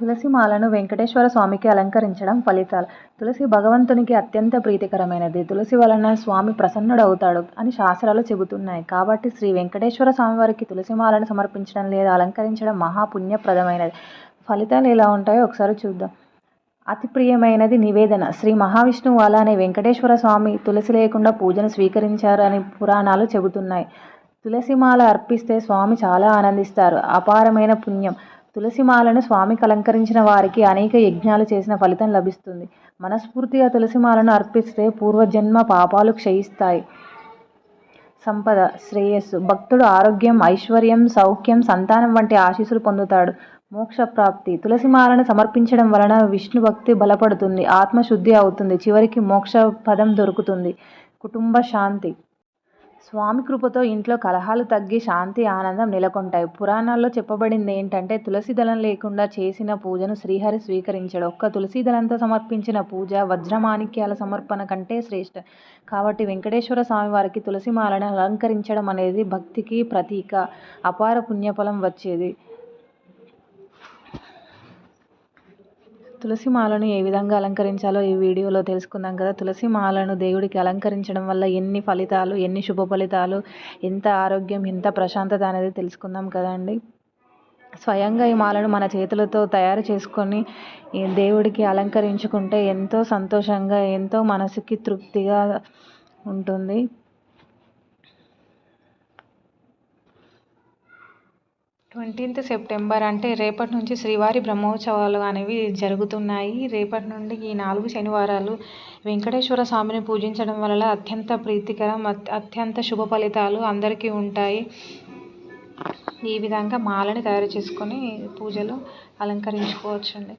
తులసి మాలను వెంకటేశ్వర స్వామికి అలంకరించడం ఫలితాలు. తులసి భగవంతునికి అత్యంత ప్రీతికరమైనది. తులసి వలన స్వామి ప్రసన్నుడవుతాడు అని శాస్త్రాలు చెబుతున్నాయి. కాబట్టి శ్రీ వెంకటేశ్వర స్వామివారికి తులసి మాలను సమర్పించడం లేదా అలంకరించడం మహాపుణ్యప్రదమైనది. ఫలితాలు ఎలా ఉంటాయో ఒకసారి చూద్దాం. అతి ప్రియమైనది నివేదన. శ్రీ మహావిష్ణువు అలానే వెంకటేశ్వర స్వామి తులసి లేకుండా పూజను స్వీకరించారని పురాణాలు చెబుతున్నాయి. తులసి మాల అర్పిస్తే స్వామి చాలా ఆనందిస్తారు. అపారమైన పుణ్యం. తులసిమాలను స్వామికి అలంకరించిన వారికి అనేక యజ్ఞాలు చేసిన ఫలితం లభిస్తుంది. మనస్ఫూర్తిగా తులసిమాలను అర్పిస్తే పూర్వజన్మ పాపాలు క్షయిస్తాయి. సంపద శ్రేయస్సు భక్తుడు ఆరోగ్యం ఐశ్వర్యం సౌఖ్యం సంతానం వంటి ఆశీస్సులు పొందుతాడు. మోక్ష ప్రాప్తి సమర్పించడం వలన విష్ణు భక్తి బలపడుతుంది ఆత్మశుద్ధి అవుతుంది చివరికి మోక్ష పదం దొరుకుతుంది. కుటుంబ శాంతి. స్వామి కృపతో ఇంట్లో కలహాలు తగ్గి శాంతి ఆనందం నెలకొంటాయి. పురాణాల్లో చెప్పబడింది ఏంటంటే తులసి దళం లేకుండా చేసిన పూజను శ్రీహరి స్వీకరించాడు. ఒక్క తులసి దళంతో సమర్పించిన పూజ వజ్రమాణిక్యాల సమర్పణ కంటే శ్రేష్ట కాబట్టి వెంకటేశ్వర స్వామి వారికి తులసి మాలను అలంకరించడం అనేది భక్తికి ప్రతీక. అపార పుణ్యఫలం వచ్చేది. తులసి మాలను ఏ విధంగా అలంకరించాలో ఈ వీడియోలో తెలుసుకుందాం కదా. తులసి మాలను దేవుడికి అలంకరించడం వల్ల ఎన్ని ఫలితాలు ఎన్ని శుభ ఫలితాలు ఎంత ఆరోగ్యం ఎంత ప్రశాంతత అనేది తెలుసుకుందాం కదండి స్వయంగా ఈ మాలను మన చేతులతో తయారు చేసుకొని దేవుడికి అలంకరించుకుంటే ఎంతో సంతోషంగా ఎంతో మనసుకి తృప్తిగా ఉంటుంది. ట్వంటీన్త్ సెప్టెంబర్ అంటే రేపటి నుంచి శ్రీవారి బ్రహ్మోత్సవాలు అనేవి జరుగుతున్నాయి. రేపటి నుండి ఈ నాలుగు శనివారాలు వెంకటేశ్వర స్వామిని పూజించడం వల్ల అత్యంత ప్రీతికరం అత్యంత శుభ ఫలితాలు అందరికీ ఉంటాయి. ఈ విధంగా మాలని తయారు చేసుకొని పూజలు అలంకరించుకోవచ్చండి.